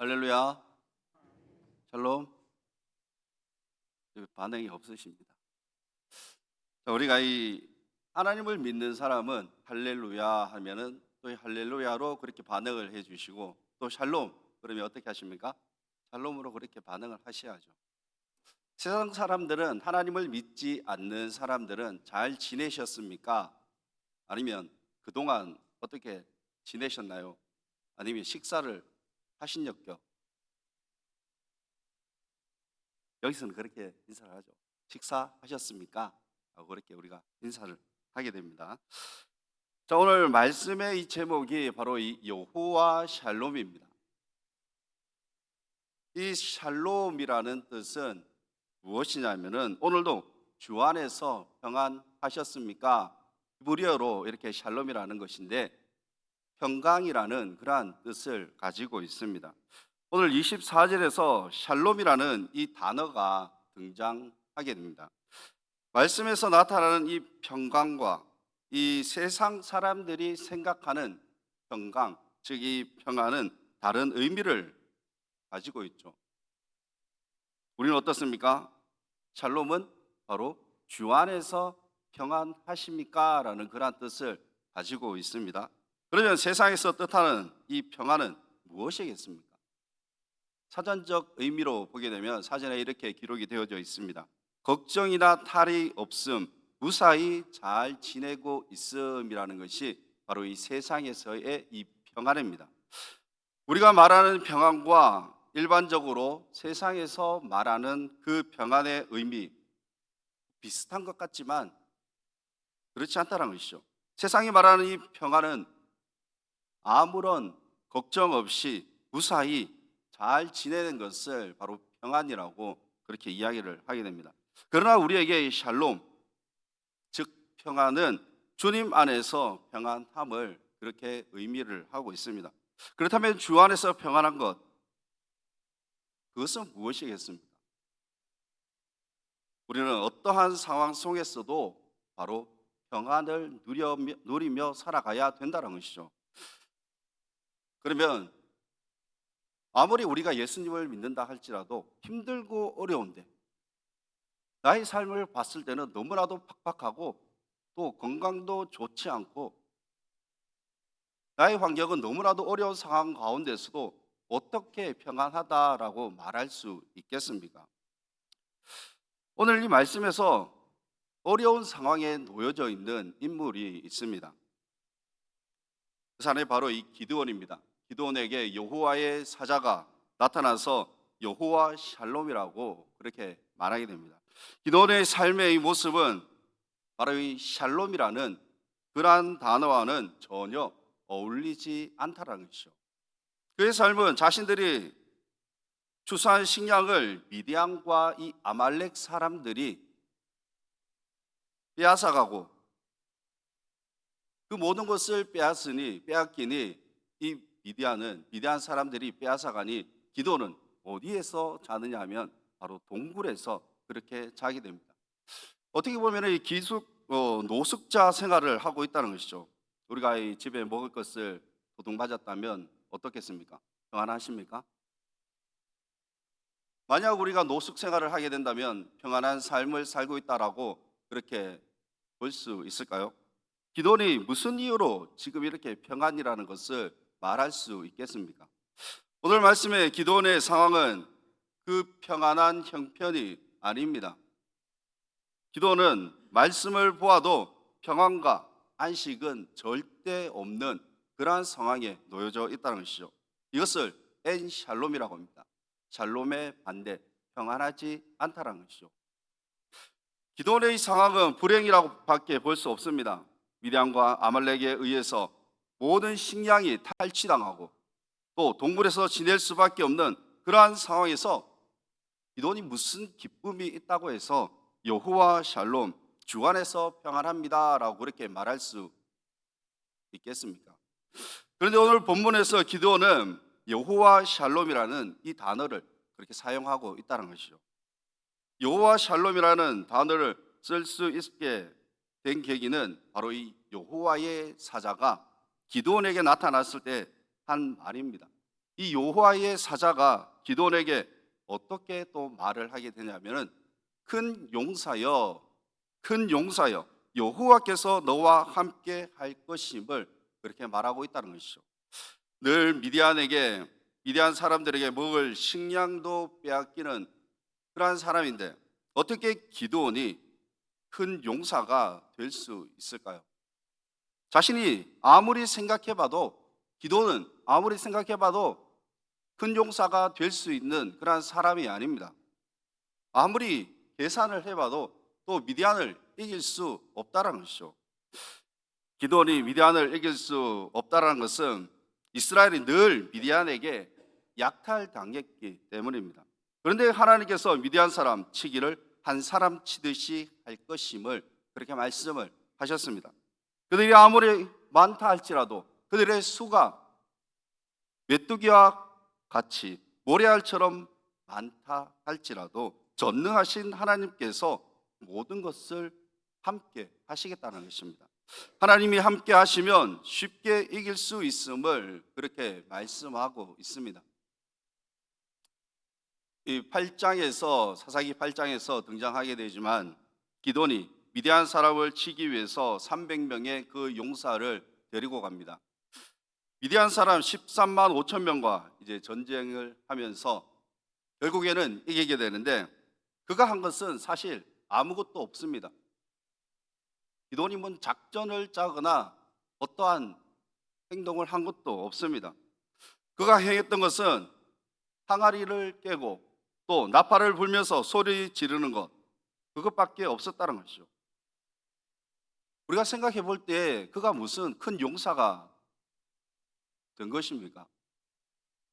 할렐루야. 샬롬. 반응이 없으십니다. 자, 우리가 이 하나님을 믿는 사람은 할렐루야 하면은 또이 할렐루야로 그렇게 반응을 해 주시고 또 샬롬 그러면 어떻게 하십니까? 샬롬으로 그렇게 반응을 하셔야죠. 세상 사람들은 하나님을 믿지 않는 사람들은 잘 지내셨습니까? 아니면 그동안 어떻게 지내셨나요? 아니면 식사를 하신 적요? 여기서는 그렇게 인사를 하죠. 식사하셨습니까? 하고 그렇게 우리가 인사를 하게 됩니다. 자, 오늘 말씀의 이 제목이 바로 이 여호와 샬롬입니다. 이 샬롬이라는 뜻은 무엇이냐면은 오늘도 주 안에서 평안하셨습니까? 히브리어로 이렇게 샬롬이라는 것인데 평강이라는 그러한 뜻을 가지고 있습니다. 오늘 24절에서 샬롬이라는 이 단어가 등장하게 됩니다. 말씀에서 나타나는 이 평강과 이 세상 사람들이 생각하는 평강, 즉 이 평안은 다른 의미를 가지고 있죠. 우리는 어떻습니까? 샬롬은 바로 주 안에서 평안하십니까? 라는 그러한 뜻을 가지고 있습니다. 그러면 세상에서 뜻하는 이 평안은 무엇이겠습니까? 사전적 의미로 보게 되면 사전에 이렇게 기록이 되어져 있습니다. 걱정이나 탈이 없음, 무사히 잘 지내고 있음이라는 것이 바로 이 세상에서의 이 평안입니다. 우리가 말하는 평안과 일반적으로 세상에서 말하는 그 평안의 의미 비슷한 것 같지만 그렇지 않다는 것이죠. 세상이 말하는 이 평안은 아무런 걱정 없이 무사히 잘 지내는 것을 바로 평안이라고 그렇게 이야기를 하게 됩니다. 그러나 우리에게 이 샬롬, 즉 평안은 주님 안에서 평안함을 그렇게 의미를 하고 있습니다. 그렇다면 주 안에서 평안한 것, 그것은 무엇이겠습니까? 우리는 어떠한 상황 속에서도 바로 평안을 누리며 살아가야 된다는 것이죠. 그러면 아무리 우리가 예수님을 믿는다 할지라도 힘들고 어려운데 나의 삶을 봤을 때는 너무나도 팍팍하고 또 건강도 좋지 않고 나의 환경은 너무나도 어려운 상황 가운데서도 어떻게 평안하다라고 말할 수 있겠습니까? 오늘 이 말씀에서 어려운 상황에 놓여져 있는 인물이 있습니다. 그 사람이 바로 이 기드온입니다. 기드온에게 여호와의 사자가 나타나서 여호와 샬롬이라고 그렇게 말하게 됩니다. 기드온의 삶의 이 모습은 바로 이 샬롬이라는 그러한 단어와는 전혀 어울리지 않다라는 것이죠. 그의 삶은 자신들이 추수한 식량을 미디안과 이 아말렉 사람들이 빼앗아가고 그 모든 것을 빼앗으니 빼앗기니 이 미디안은 미디안 사람들이 빼앗아가니 기도는 어디에서 자느냐 하면 바로 동굴에서 그렇게 자게 됩니다. 어떻게 보면 이 기숙 어, 노숙자 생활을 하고 있다는 것이죠. 우리가 이 집에 먹을 것을 도둑 맞았다면 어떻겠습니까? 평안하십니까? 만약 우리가 노숙 생활을 하게 된다면 평안한 삶을 살고 있다라고 그렇게 볼 수 있을까요? 기도니 무슨 이유로 지금 이렇게 평안이라는 것을 말할 수 있겠습니까? 오늘 말씀의 기도원의 상황은 그 평안한 형편이 아닙니다. 기도는 말씀을 보아도 평안과 안식은 절대 없는 그러한 상황에 놓여져 있다는 것이죠. 이것을 엔 샬롬이라고 합니다. 샬롬의 반대, 평안하지 않다는 것이죠. 기도원의 상황은 불행이라고 밖에 볼 수 없습니다. 미디안과 아말렉에 의해서 모든 식량이 탈취당하고 또 동굴에서 지낼 수밖에 없는 그러한 상황에서 기도원이 무슨 기쁨이 있다고 해서 여호와 샬롬 주 안에서 평안합니다라고 그렇게 말할 수 있겠습니까? 그런데 오늘 본문에서 기도원은 여호와 샬롬이라는 이 단어를 그렇게 사용하고 있다는 것이죠. 여호와 샬롬이라는 단어를 쓸 수 있게 된 계기는 바로 이 여호와의 사자가 기도원에게 나타났을 때 한 말입니다. 이 여호와의 사자가 기도원에게 어떻게 또 말을 하게 되냐면은 큰 용사여 큰 용사여 여호와께서 너와 함께 할 것임을 그렇게 말하고 있다는 것이죠. 늘 미디안에게 미디안 사람들에게 먹을 식량도 빼앗기는 그러한 사람인데 어떻게 기도원이 큰 용사가 될 수 있을까요? 자신이 아무리 생각해봐도 기도는 아무리 생각해봐도 큰 용사가 될 수 있는 그러한 사람이 아닙니다. 아무리 계산을 해봐도 또 미디안을 이길 수 없다라는 것이죠. 기도원이 미디안을 이길 수 없다라는 것은 이스라엘이 늘 미디안에게 약탈당했기 때문입니다. 그런데 하나님께서 미디안 사람 치기를 한 사람 치듯이 할 것임을 그렇게 말씀을 하셨습니다. 그들이 아무리 많다 할지라도 그들의 수가 메뚜기와 같이 모래알처럼 많다 할지라도 전능하신 하나님께서 모든 것을 함께 하시겠다는 것입니다. 하나님이 함께 하시면 쉽게 이길 수 있음을 그렇게 말씀하고 있습니다. 이 8장에서 사사기 8장에서 등장하게 되지만 기돈이 미디안 사람을 치기 위해서 300명의 그 용사를 데리고 갑니다. 미디안 사람 13만 5천 명과 이제 전쟁을 하면서 결국에는 이기게 되는데 그가 한 것은 사실 아무것도 없습니다. 기도님은 작전을 짜거나 어떠한 행동을 한 것도 없습니다. 그가 행했던 것은 항아리를 깨고 또 나팔을 불면서 소리 지르는 것 그것밖에 없었다는 것이죠. 우리가 생각해 볼 때 그가 무슨 큰 용사가 된 것입니까?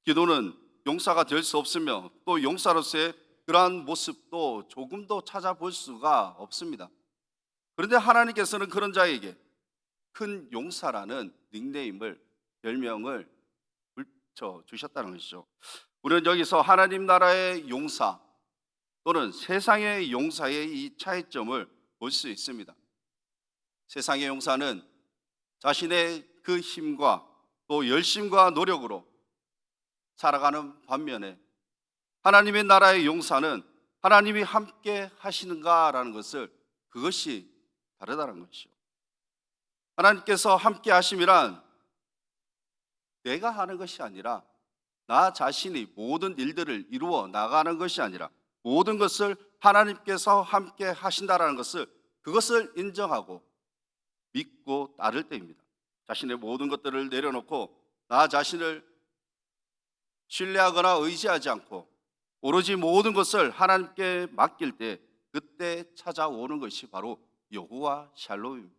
기도는 용사가 될 수 없으며 또 용사로서의 그러한 모습도 조금도 찾아볼 수가 없습니다. 그런데 하나님께서는 그런 자에게 큰 용사라는 닉네임을 별명을 붙여 주셨다는 것이죠. 우리는 여기서 하나님 나라의 용사 또는 세상의 용사의 이 차이점을 볼 수 있습니다. 세상의 용사는 자신의 그 힘과 또 열심과 노력으로 살아가는 반면에 하나님의 나라의 용사는 하나님이 함께 하시는가라는 것을 그것이 다르다는 것이죠. 하나님께서 함께 하심이란 내가 하는 것이 아니라 나 자신이 모든 일들을 이루어 나가는 것이 아니라 모든 것을 하나님께서 함께 하신다라는 것을 그것을 인정하고 믿고 따를 때입니다. 자신의 모든 것들을 내려놓고 나 자신을 신뢰하거나 의지하지 않고 오로지 모든 것을 하나님께 맡길 때 그때 찾아오는 것이 바로 여호와 샬롬입니다.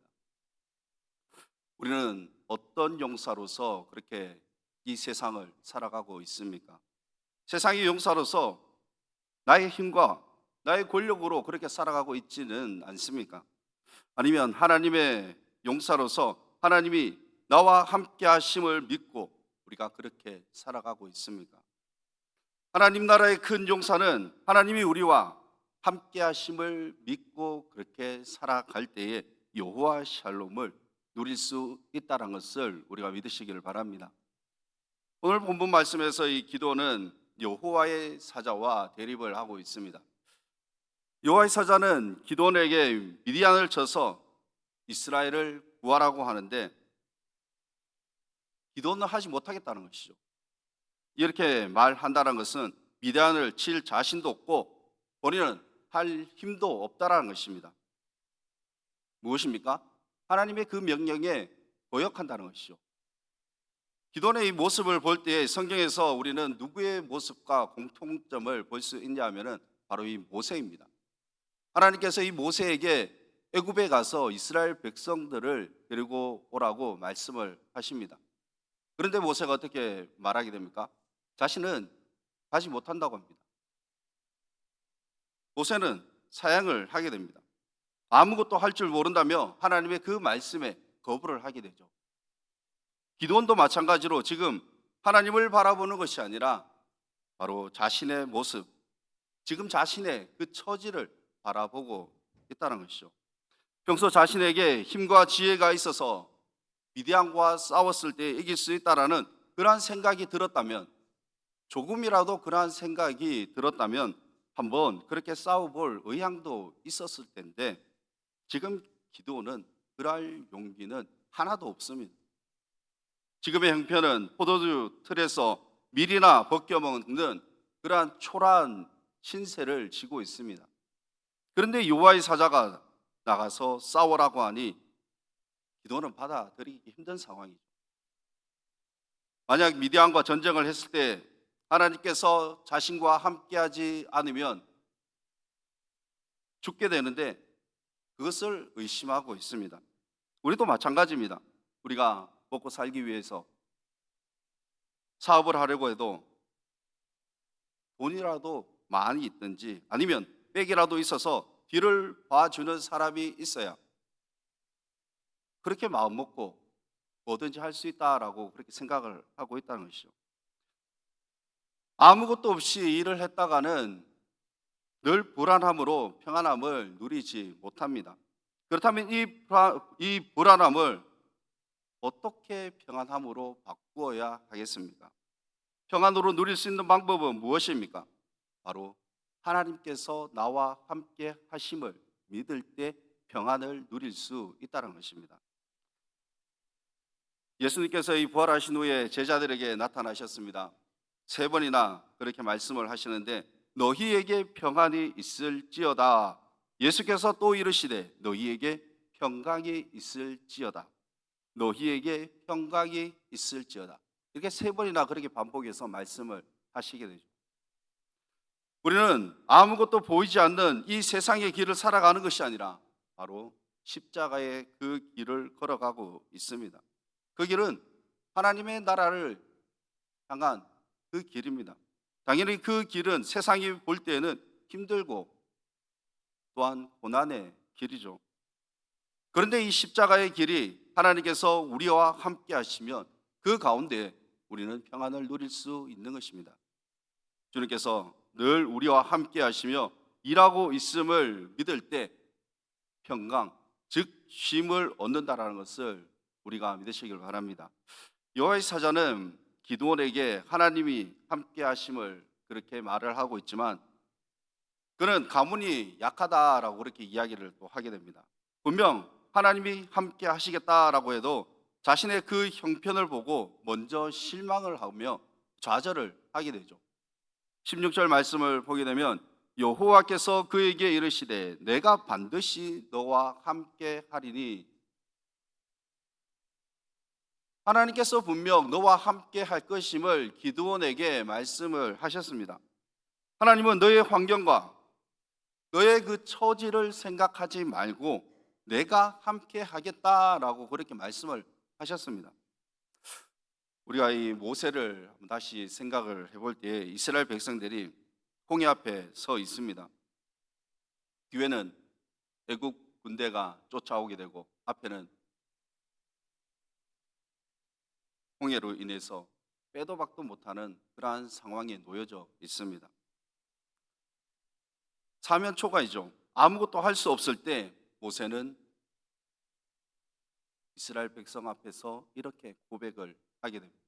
우리는 어떤 용사로서 그렇게 이 세상을 살아가고 있습니까? 세상의 용사로서 나의 힘과 나의 권력으로 그렇게 살아가고 있지는 않습니까? 아니면 하나님의 용사로서 하나님이 나와 함께 하심을 믿고 우리가 그렇게 살아가고 있습니까? 하나님 나라의 큰 용사는 하나님이 우리와 함께 하심을 믿고 그렇게 살아갈 때에 여호와 샬롬을 누릴 수 있다는 것을 우리가 믿으시기를 바랍니다. 오늘 본문 말씀에서 이 기도는 여호와의 사자와 대립을 하고 있습니다. 여호와의 사자는 기도원에게 미디안을 쳐서 이스라엘을 구하라고 하는데 기도는 하지 못하겠다는 것이죠. 이렇게 말한다는 것은 미디안을 칠 자신도 없고 본인은 할 힘도 없다라는 것입니다. 무엇입니까? 하나님의 그 명령에 거역한다는 것이죠. 기도의 이 모습을 볼 때 성경에서 우리는 누구의 모습과 공통점을 볼 수 있냐 하면은 바로 이 모세입니다. 하나님께서 이 모세에게 애굽에 가서 이스라엘 백성들을 데리고 오라고 말씀을 하십니다. 그런데 모세가 어떻게 말하게 됩니까? 자신은 가지 못한다고 합니다. 모세는 사양을 하게 됩니다. 아무것도 할 줄 모른다며 하나님의 그 말씀에 거부를 하게 되죠. 기도원도 마찬가지로 지금 하나님을 바라보는 것이 아니라 바로 자신의 모습, 지금 자신의 그 처지를 바라보고 있다는 것이죠. 평소 자신에게 힘과 지혜가 있어서 미디안과 싸웠을 때 이길 수 있다라는 그러한 생각이 들었다면 조금이라도 그러한 생각이 들었다면 한번 그렇게 싸워볼 의향도 있었을 텐데 지금 기도는 그럴 용기는 하나도 없습니다. 지금의 형편은 포도주 틀에서 밀이나 벗겨 먹는 그러한 초라한 신세를 지고 있습니다. 그런데 요하의 사자가 나가서 싸우라고 하니 기도는 받아들이기 힘든 상황이죠. 만약 미디안과 전쟁을 했을 때 하나님께서 자신과 함께하지 않으면 죽게 되는데 그것을 의심하고 있습니다. 우리도 마찬가지입니다. 우리가 먹고 살기 위해서 사업을 하려고 해도 돈이라도 많이 있든지 아니면 백이라도 있어서 뒤를 봐주는 사람이 있어야 그렇게 마음 먹고 뭐든지 할 수 있다라고 그렇게 생각을 하고 있다는 것이죠. 아무것도 없이 일을 했다가는 늘 불안함으로 평안함을 누리지 못합니다. 그렇다면 이, 불안- 이 불안함을 어떻게 평안함으로 바꾸어야 하겠습니까? 평안으로 누릴 수 있는 방법은 무엇입니까? 바로 하나님께서 나와 함께 하심을 믿을 때 평안을 누릴 수 있다는 것입니다. 예수님께서 이 부활하신 후에 제자들에게 나타나셨습니다. 세 번이나 그렇게 말씀을 하시는데 너희에게 평안이 있을지어다. 예수께서 또 이르시되 너희에게 평강이 있을지어다. 너희에게 평강이 있을지어다. 이렇게 세 번이나 그렇게 반복해서 말씀을 하시게 되죠. 우리는 아무것도 보이지 않는 이 세상의 길을 살아가는 것이 아니라 바로 십자가의 그 길을 걸어가고 있습니다. 그 길은 하나님의 나라를 향한 그 길입니다. 당연히 그 길은 세상이 볼 때에는 힘들고 또한 고난의 길이죠. 그런데 이 십자가의 길이 하나님께서 우리와 함께 하시면 그 가운데 우리는 평안을 누릴 수 있는 것입니다. 주님께서 늘 우리와 함께 하시며 일하고 있음을 믿을 때 평강, 즉 쉼을 얻는다라는 것을 우리가 믿으시길 바랍니다. 여호와의 사자는 기도원에게 하나님이 함께 하심을 그렇게 말을 하고 있지만 그는 가문이 약하다라고 그렇게 이야기를 또 하게 됩니다. 분명 하나님이 함께 하시겠다라고 해도 자신의 그 형편을 보고 먼저 실망을 하며 좌절을 하게 되죠. 16절 말씀을 보게 되면 여호와께서 그에게 이르시되 내가 반드시 너와 함께 하리니 하나님께서 분명 너와 함께 할 것임을 기드온에게 말씀을 하셨습니다. 하나님은 너의 환경과 너의 그 처지를 생각하지 말고 내가 함께 하겠다라고 그렇게 말씀을 하셨습니다. 우리가 이 모세를 다시 생각을 해볼 때 이스라엘 백성들이 홍해 앞에 서 있습니다. 뒤에는 애국 군대가 쫓아오게 되고 앞에는 홍해로 인해서 빼도 박도 못하는 그러한 상황에 놓여져 있습니다. 사면 초가이죠. 아무것도 할 수 없을 때 모세는 이스라엘 백성 앞에서 이렇게 고백을 하게 됩니다.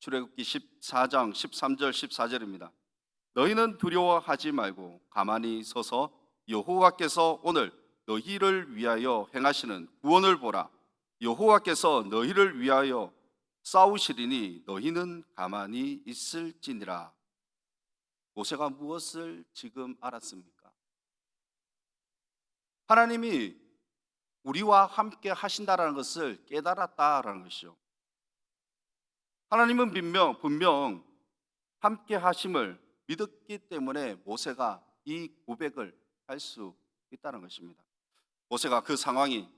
출애굽기 14장 13절 14절입니다. 너희는 두려워하지 말고 가만히 서서 여호와께서 오늘 너희를 위하여 행하시는 구원을 보라. 여호와께서 너희를 위하여 싸우시리니 너희는 가만히 있을지니라. 모세가 무엇을 지금 알았습니까? 하나님이 우리와 함께 하신다라는 것을 깨달았다라는 것이죠. 하나님은 분명 분명 함께 하심을 믿었기 때문에 모세가 이 고백을 할 수 있다는 것입니다. 모세가 그 상황이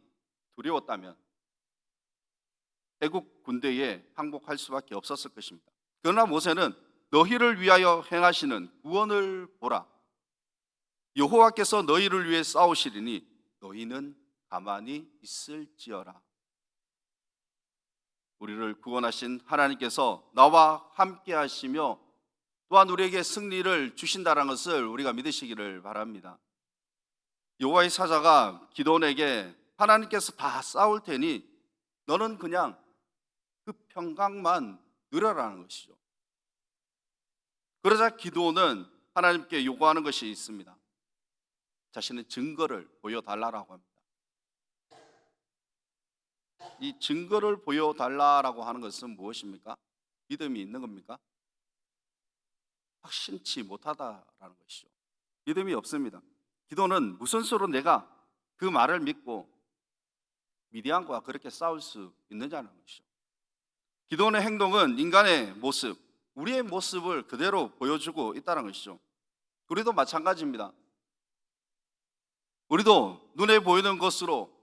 두려웠다면 애국 군대에 항복할 수밖에 없었을 것입니다. 그러나 모세는 너희를 위하여 행하시는 구원을 보라. 여호와께서 너희를 위해 싸우시리니 너희는 가만히 있을지어라. 우리를 구원하신 하나님께서 나와 함께 하시며 또한 우리에게 승리를 주신다는 것을 우리가 믿으시기를 바랍니다. 여호와의 사자가 기도원에게 하나님께서 다 싸울 테니 너는 그냥 그 평강만 누려라는 것이죠. 그러자 기도는 하나님께 요구하는 것이 있습니다. 자신의 증거를 보여달라고 합니다. 이 증거를 보여달라고 하는 것은 무엇입니까? 믿음이 있는 겁니까? 확신치 못하다라는 것이죠. 믿음이 없습니다. 기도는 무슨 수로 내가 그 말을 믿고 미디안과 그렇게 싸울 수 있느냐는 것이죠. 기도의 행동은 인간의 모습, 우리의 모습을 그대로 보여주고 있다는 것이죠. 우리도 마찬가지입니다. 우리도 눈에 보이는 것으로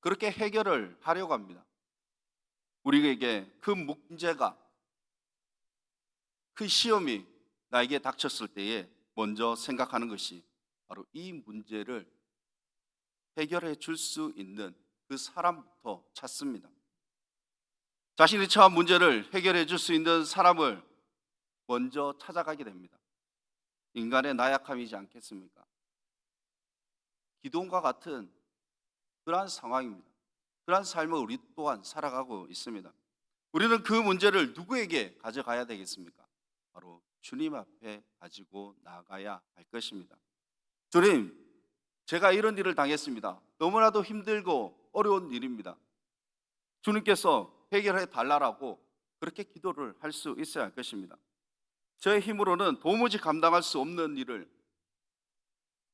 그렇게 해결을 하려고 합니다. 우리에게 그 문제가 그 시험이 나에게 닥쳤을 때에 먼저 생각하는 것이 바로 이 문제를 해결해 줄 수 있는 그 사람부터 찾습니다. 자신이 처한 문제를 해결해 줄 수 있는 사람을 먼저 찾아가게 됩니다. 인간의 나약함이지 않겠습니까? 기도원과 같은 그러한 상황입니다. 그러한 삶을 우리 또한 살아가고 있습니다. 우리는 그 문제를 누구에게 가져가야 되겠습니까? 바로 주님 앞에 가지고 나가야 할 것입니다. 주님, 제가 이런 일을 당했습니다. 너무나도 힘들고 어려운 일입니다. 주님께서 해결해 달라라고 그렇게 기도를 할 수 있어야 할 것입니다. 저의 힘으로는 도무지 감당할 수 없는 일을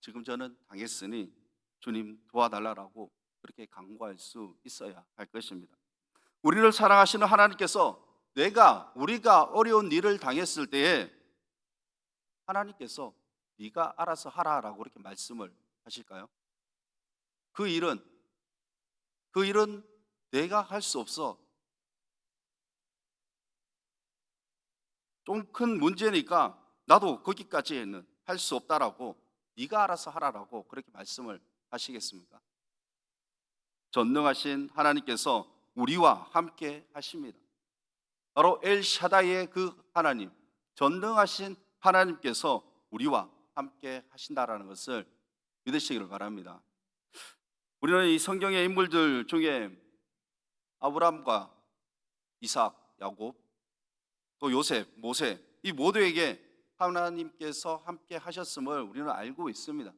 지금 저는 당했으니 주님 도와달라라고 그렇게 강구할 수 있어야 할 것입니다. 우리를 사랑하시는 하나님께서 내가 우리가 어려운 일을 당했을 때에 하나님께서 네가 알아서 하라라고 그렇게 말씀을 하실까요? 그 일은 그 일은 내가 할 수 없어. 좀 큰 문제니까 나도 거기까지는 할 수 없다라고 네가 알아서 하라라고 그렇게 말씀을 하시겠습니까? 전능하신 하나님께서 우리와 함께 하십니다. 바로 엘 샤다이의 그 하나님, 전능하신 하나님께서 우리와 함께 하신다라는 것을 믿으시기를 바랍니다. 우리는 이 성경의 인물들 중에 아브람과 이삭, 야곱, 또 요셉, 모세 이 모두에게 하나님께서 함께 하셨음을 우리는 알고 있습니다.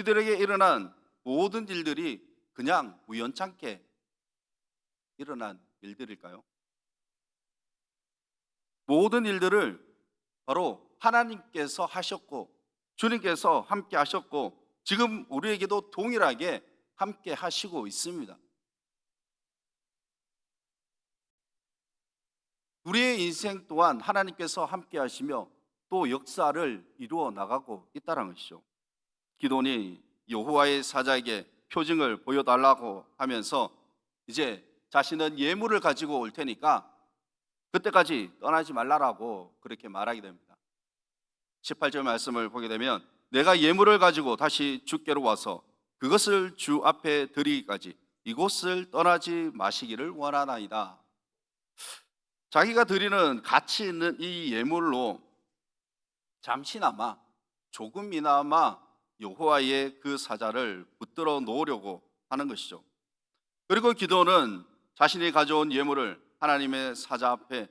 이들에게 일어난 모든 일들이 그냥 우연찮게 일어난 일들일까요? 모든 일들을 바로 하나님께서 하셨고 주님께서 함께 하셨고 지금 우리에게도 동일하게 함께 하시고 있습니다. 우리의 인생 또한 하나님께서 함께 하시며 또 역사를 이루어 나가고 있다는 것이죠. 기도니 여호와의 사자에게 표징을 보여달라고 하면서 이제 자신은 예물을 가지고 올 테니까 그때까지 떠나지 말라라고 그렇게 말하게 됩니다. 18절 말씀을 보게 되면 내가 예물을 가지고 다시 주께로 와서 그것을 주 앞에 드리기까지 이곳을 떠나지 마시기를 원하나이다. 자기가 드리는 가치 있는 이 예물로 잠시나마 조금이나마 여호와의 그 사자를 붙들어 놓으려고 하는 것이죠. 그리고 기도는 자신이 가져온 예물을 하나님의 사자 앞에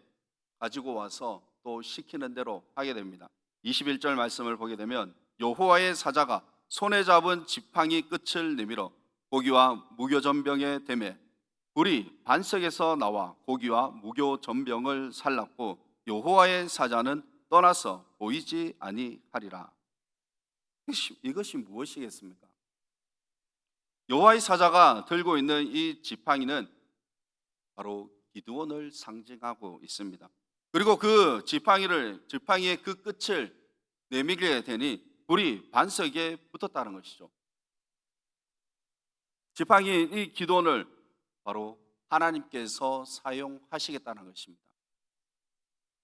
가지고 와서 또 시키는 대로 하게 됩니다. 21절 말씀을 보게 되면 여호와의 사자가 손에 잡은 지팡이 끝을 내밀어 고기와 무교 전병의 댐에 불이 반석에서 나와 고기와 무교 전병을 살랐고 여호와의 사자는 떠나서 보이지 아니하리라. 이것이, 무엇이겠습니까? 여호와의 사자가 들고 있는 이 지팡이는 바로 기드온을 상징하고 있습니다. 그리고 그 지팡이를 지팡이의 그 끝을 내밀게 되니 불이 반석에 붙었다는 것이죠. 지팡이 이 기도원을 바로 하나님께서 사용하시겠다는 것입니다.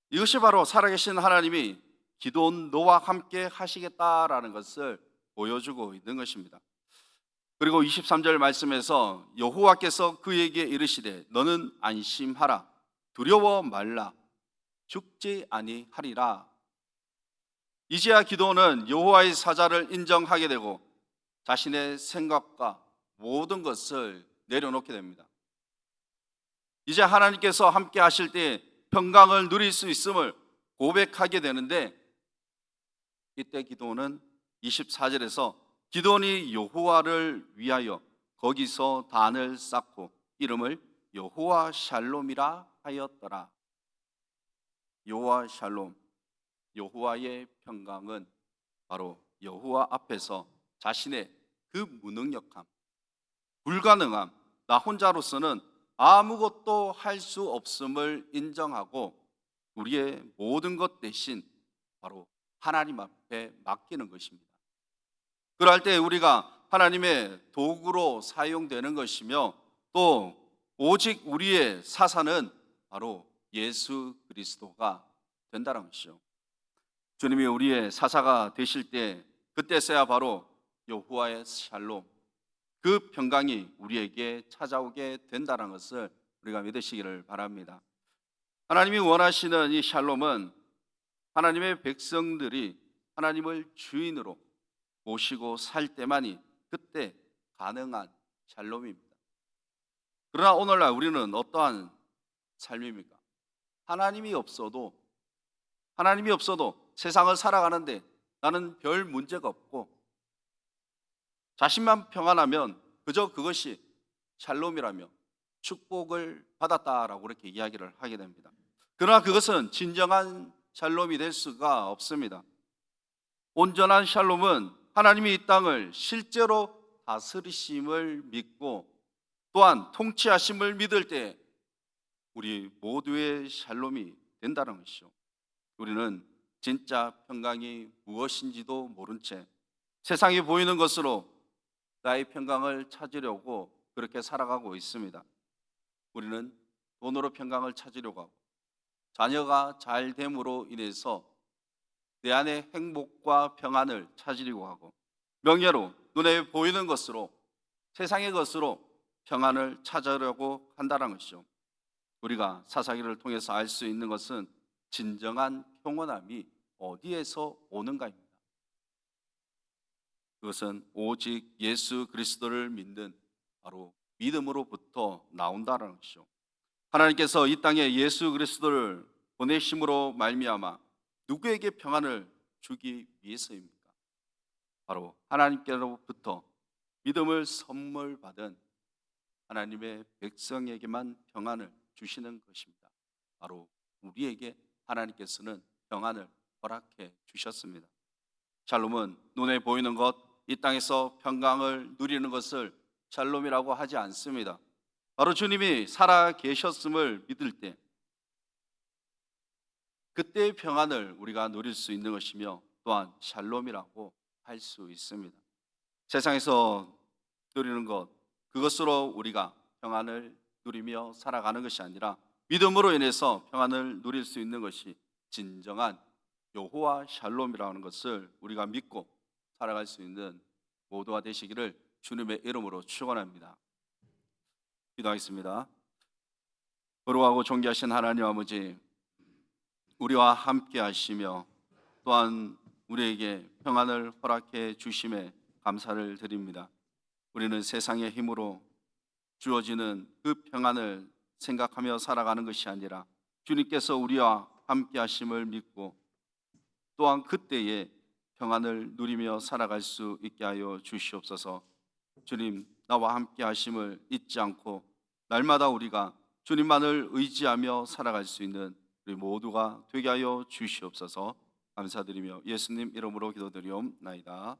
이것이 바로 살아계신 하나님이 기도원 너와 함께 하시겠다라는 것을 보여주고 있는 것입니다. 그리고 23절 말씀에서 여호와께서 그에게 이르시되 너는 안심하라 두려워 말라 죽지 아니하리라 이제야 기도는 여호와의 사자를 인정하게 되고 자신의 생각과 모든 것을 내려놓게 됩니다. 이제 하나님께서 함께 하실 때 평강을 누릴 수 있음을 고백하게 되는데 이때 기도는 24절에서 기도니 여호와를 위하여 거기서 단을 쌓고 이름을 여호와 샬롬이라 하였더라. 여호와 샬롬, 여호와의 평강은 바로 여호와 앞에서 자신의 그 무능력함, 불가능함, 나 혼자로서는 아무것도 할 수 없음을 인정하고 우리의 모든 것 대신 바로 하나님 앞에 맡기는 것입니다. 그럴 때 우리가 하나님의 도구로 사용되는 것이며 또 오직 우리의 사사는 바로 예수 그리스도가 된다는 것이죠. 주님이 우리의 사사가 되실 때 그때서야 바로 여호와의 샬롬 그 평강이 우리에게 찾아오게 된다는 것을 우리가 믿으시기를 바랍니다. 하나님이 원하시는 이 샬롬은 하나님의 백성들이 하나님을 주인으로 모시고 살 때만이 그때 가능한 샬롬입니다. 그러나 오늘날 우리는 어떠한 삶입니까? 하나님이 없어도 하나님이 없어도 세상을 살아가는데 나는 별 문제가 없고 자신만 평안하면 그저 그것이 샬롬이라며 축복을 받았다라고 그렇게 이야기를 하게 됩니다. 그러나 그것은 진정한 샬롬이 될 수가 없습니다. 온전한 샬롬은 하나님이 이 땅을 실제로 다스리심을 믿고 또한 통치하심을 믿을 때 우리 모두의 샬롬이 된다는 것이죠. 우리는 진짜 평강이 무엇인지도 모른 채 세상에 보이는 것으로 나의 평강을 찾으려고 그렇게 살아가고 있습니다. 우리는 돈으로 평강을 찾으려고 하고 자녀가 잘 됨으로 인해서 내 안의 행복과 평안을 찾으려고 하고 명예로 눈에 보이는 것으로 세상의 것으로 평안을 찾으려고 한다는 것이죠. 우리가 사사기를 통해서 알 수 있는 것은 진정한 평온함이 어디에서 오는가입니다. 그것은 오직 예수 그리스도를 믿는 바로 믿음으로부터 나온다는 것이죠. 하나님께서 이 땅에 예수 그리스도를 보내심으로 말미암아 누구에게 평안을 주기 위해서입니까? 바로 하나님께로부터 믿음을 선물 받은 하나님의 백성에게만 평안을 주시는 것입니다. 바로 우리에게 하나님께서는 평안을 허락해 주셨습니다. 샬롬은 눈에 보이는 것, 이 땅에서 평강을 누리는 것을 샬롬이라고 하지 않습니다. 바로 주님이 살아 계셨음을 믿을 때 그때의 평안을 우리가 누릴 수 있는 것이며 또한 샬롬이라고 할 수 있습니다. 세상에서 누리는 것 그것으로 우리가 평안을 누리며 살아가는 것이 아니라 믿음으로 인해서 평안을 누릴 수 있는 것이 진정한 여호와 샬롬이라는 것을 우리가 믿고 살아갈 수 있는 모두가 되시기를 주님의 이름으로 축원합니다. 기도하겠습니다. 거룩하고 존귀하신 하나님 아버지 우리와 함께 하시며 또한 우리에게 평안을 허락해 주심에 감사를 드립니다. 우리는 세상의 힘으로 주어지는 그 평안을 생각하며 살아가는 것이 아니라 주님께서 우리와 함께 하심을 믿고 또한 그때에 평안을 누리며 살아갈 수 있게 하여 주시옵소서. 주님 나와 함께 하심을 잊지 않고 날마다 우리가 주님만을 의지하며 살아갈 수 있는 우리 모두가 되게 하여 주시옵소서. 감사드리며 예수님 이름으로 기도드리옵나이다.